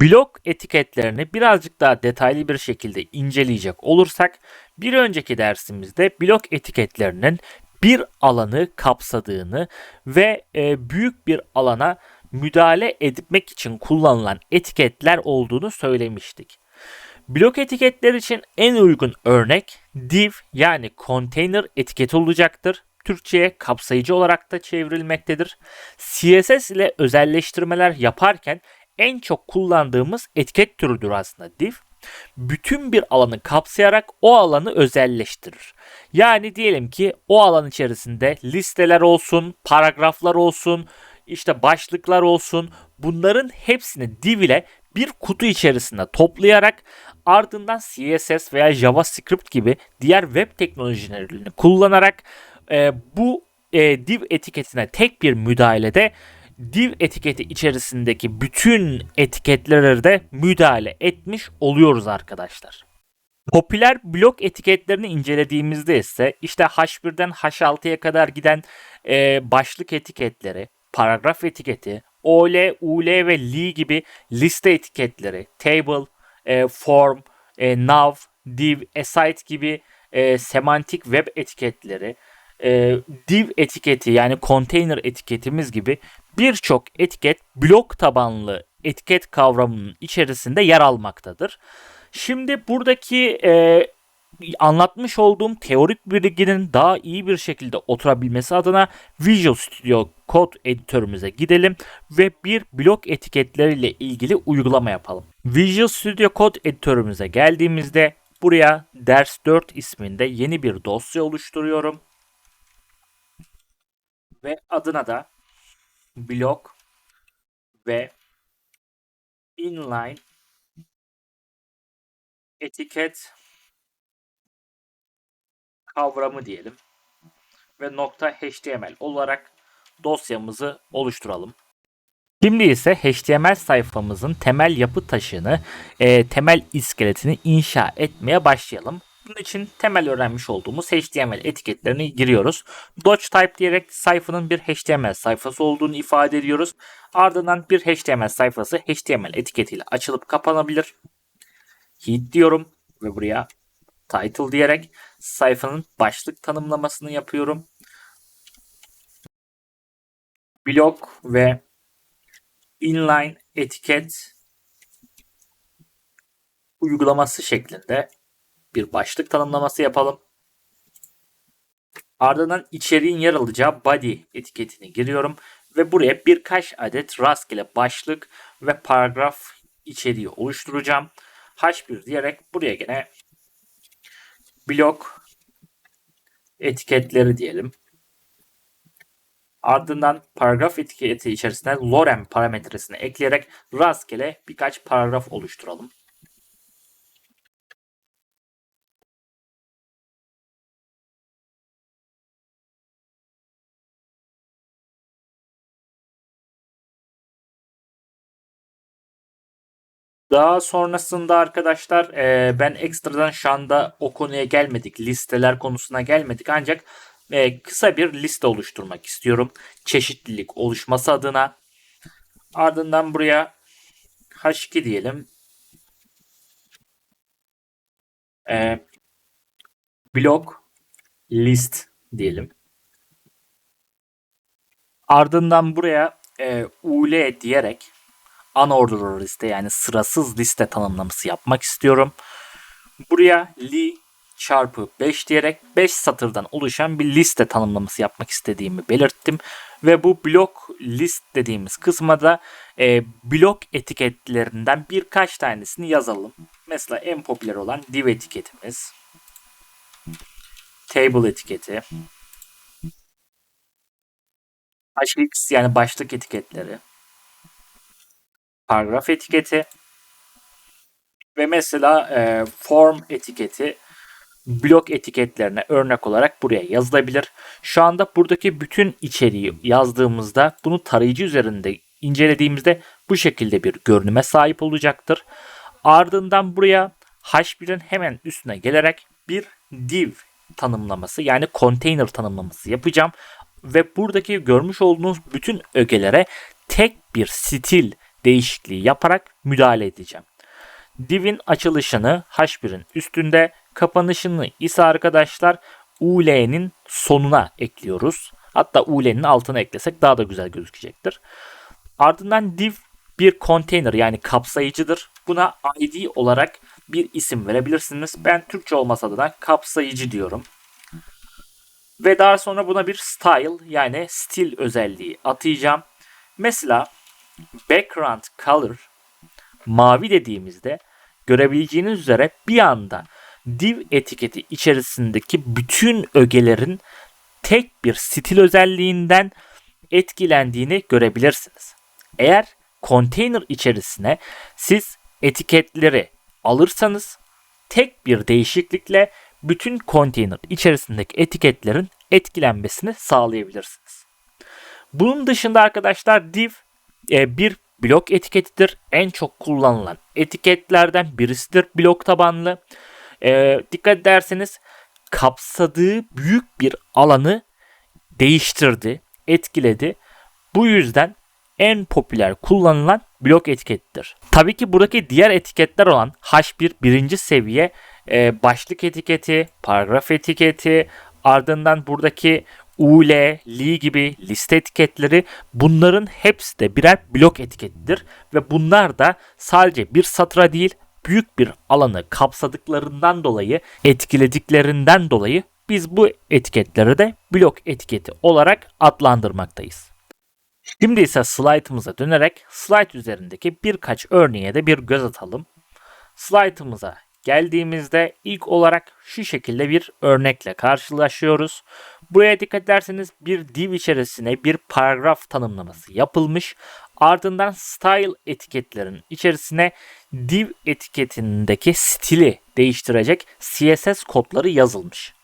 Blok etiketlerini birazcık daha detaylı bir şekilde inceleyecek olursak bir önceki dersimizde blok etiketlerinin bir alanı kapsadığını ve e, büyük bir alana müdahale etmek için kullanılan etiketler olduğunu söylemiştik. Blok etiketler için en uygun örnek div yani container etiketi olacaktır. Türkçe'ye kapsayıcı olarak da çevrilmektedir. CSS ile özelleştirmeler yaparken en çok kullandığımız etiket türüdür aslında div. Bütün bir alanı kapsayarak o alanı özelleştirir. Yani diyelim ki o alan içerisinde listeler olsun, paragraflar olsun, işte başlıklar olsun bunların hepsini div ile bir kutu içerisinde toplayarak ardından CSS veya JavaScript gibi diğer web teknolojilerini kullanarak e, bu e, div etiketine tek bir müdahalede div etiketi içerisindeki bütün etiketlere de müdahale etmiş oluyoruz arkadaşlar. Popüler blok etiketlerini incelediğimizde ise işte H1'den H6'ya kadar giden e, başlık etiketleri, paragraf etiketi, OL, UL ve Li gibi liste etiketleri, table, e, form, e, nav, div, aside gibi e, semantik web etiketleri, e, div etiketi yani container etiketimiz gibi birçok etiket blok tabanlı etiket kavramının içerisinde yer almaktadır. Şimdi buradaki e, anlatmış olduğum teorik bilginin daha iyi bir şekilde oturabilmesi adına Visual Studio Code editörümüze gidelim ve bir blok etiketleriyle ilgili uygulama yapalım. Visual Studio Code editörümüze geldiğimizde buraya ders 4 isminde yeni bir dosya oluşturuyorum. Ve adına da blok ve inline etiket kavramı diyelim ve nokta html olarak dosyamızı oluşturalım. Şimdi ise HTML sayfamızın temel yapı taşını, e, temel iskeletini inşa etmeye başlayalım. Bunun için temel öğrenmiş olduğumuz HTML etiketlerini giriyoruz. Dodge type diyerek sayfanın bir HTML sayfası olduğunu ifade ediyoruz. Ardından bir HTML sayfası HTML etiketiyle açılıp kapanabilir. Heat diyorum ve buraya title diyerek sayfanın başlık tanımlamasını yapıyorum. Blok ve inline etiket uygulaması şeklinde bir başlık tanımlaması yapalım. Ardından içeriğin yer alacağı body etiketini giriyorum ve buraya birkaç adet rastgele başlık ve paragraf içeriği oluşturacağım. H1 diyerek buraya gene blok etiketleri diyelim. Ardından paragraf etiketi içerisine lorem parametresini ekleyerek rastgele birkaç paragraf oluşturalım. Daha sonrasında arkadaşlar e, ben ekstradan şu anda o konuya gelmedik. Listeler konusuna gelmedik. Ancak e, kısa bir liste oluşturmak istiyorum. Çeşitlilik oluşması adına. Ardından buraya H2 diyelim. E, blok list diyelim. Ardından buraya e, ul diyerek unordered liste yani sırasız liste tanımlaması yapmak istiyorum. Buraya li çarpı 5 diyerek 5 satırdan oluşan bir liste tanımlaması yapmak istediğimi belirttim. Ve bu blok list dediğimiz kısma da e, blok etiketlerinden birkaç tanesini yazalım. Mesela en popüler olan div etiketimiz. Table etiketi. HX yani başlık etiketleri paragraf etiketi ve mesela e, form etiketi blok etiketlerine örnek olarak buraya yazılabilir. Şu anda buradaki bütün içeriği yazdığımızda bunu tarayıcı üzerinde incelediğimizde bu şekilde bir görünüme sahip olacaktır. Ardından buraya H1'in hemen üstüne gelerek bir div tanımlaması yani container tanımlaması yapacağım. Ve buradaki görmüş olduğunuz bütün ögelere tek bir stil değişikliği yaparak müdahale edeceğim. Div'in açılışını H1'in üstünde, kapanışını ise arkadaşlar UL'nin sonuna ekliyoruz. Hatta UL'nin altına eklesek daha da güzel gözükecektir. Ardından div bir konteyner yani kapsayıcıdır. Buna ID olarak bir isim verebilirsiniz. Ben Türkçe olmasa da kapsayıcı diyorum. Ve daha sonra buna bir style yani stil özelliği atayacağım. Mesela background color mavi dediğimizde görebileceğiniz üzere bir anda div etiketi içerisindeki bütün ögelerin tek bir stil özelliğinden etkilendiğini görebilirsiniz. Eğer konteyner içerisine siz etiketleri alırsanız tek bir değişiklikle bütün konteyner içerisindeki etiketlerin etkilenmesini sağlayabilirsiniz. Bunun dışında arkadaşlar div e, bir blok etiketidir. En çok kullanılan etiketlerden birisidir blok tabanlı. E, dikkat ederseniz kapsadığı büyük bir alanı değiştirdi, etkiledi. Bu yüzden en popüler kullanılan blok etikettir. Tabii ki buradaki diğer etiketler olan H1 birinci seviye e, başlık etiketi, paragraf etiketi, ardından buradaki UL, Li gibi liste etiketleri bunların hepsi de birer blok etiketidir ve bunlar da sadece bir satıra değil büyük bir alanı kapsadıklarından dolayı etkilediklerinden dolayı biz bu etiketleri de blok etiketi olarak adlandırmaktayız. Şimdi ise slaytımıza dönerek slayt üzerindeki birkaç örneğe de bir göz atalım. Slaytımıza geldiğimizde ilk olarak şu şekilde bir örnekle karşılaşıyoruz. Buraya dikkat ederseniz bir div içerisine bir paragraf tanımlaması yapılmış. Ardından style etiketlerin içerisine div etiketindeki stili değiştirecek CSS kodları yazılmış.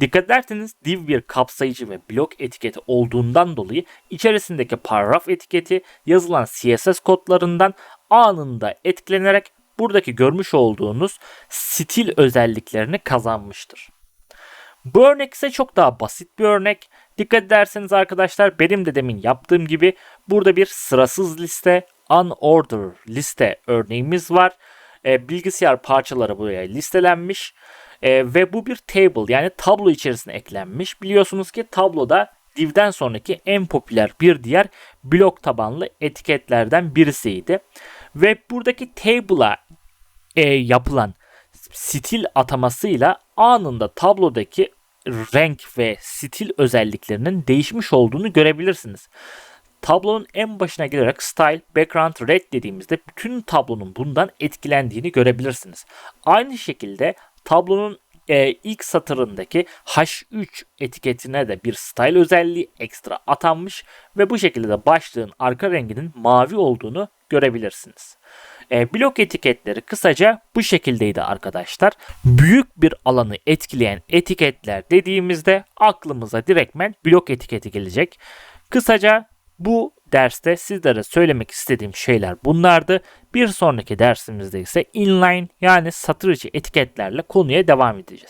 Dikkat ederseniz div bir kapsayıcı ve blok etiketi olduğundan dolayı içerisindeki paragraf etiketi yazılan CSS kodlarından anında etkilenerek buradaki görmüş olduğunuz stil özelliklerini kazanmıştır. Bu örnek ise çok daha basit bir örnek. Dikkat ederseniz arkadaşlar benim de demin yaptığım gibi burada bir sırasız liste, unorder liste örneğimiz var. E, bilgisayar parçaları buraya listelenmiş e, ve bu bir table yani tablo içerisine eklenmiş. Biliyorsunuz ki tabloda divden sonraki en popüler bir diğer blok tabanlı etiketlerden birisiydi. Ve buradaki table'a e, yapılan stil atamasıyla anında tablodaki renk ve stil özelliklerinin değişmiş olduğunu görebilirsiniz. Tablonun en başına gelerek style, background, red dediğimizde bütün tablonun bundan etkilendiğini görebilirsiniz. Aynı şekilde tablonun e, ilk satırındaki H3 etiketine de bir style özelliği ekstra atanmış ve bu şekilde de başlığın arka renginin mavi olduğunu görebilirsiniz. E, blok etiketleri kısaca bu şekildeydi arkadaşlar. Büyük bir alanı etkileyen etiketler dediğimizde aklımıza direktmen blok etiketi gelecek. Kısaca bu derste sizlere söylemek istediğim şeyler bunlardı. Bir sonraki dersimizde ise inline yani satır içi etiketlerle konuya devam edeceğiz.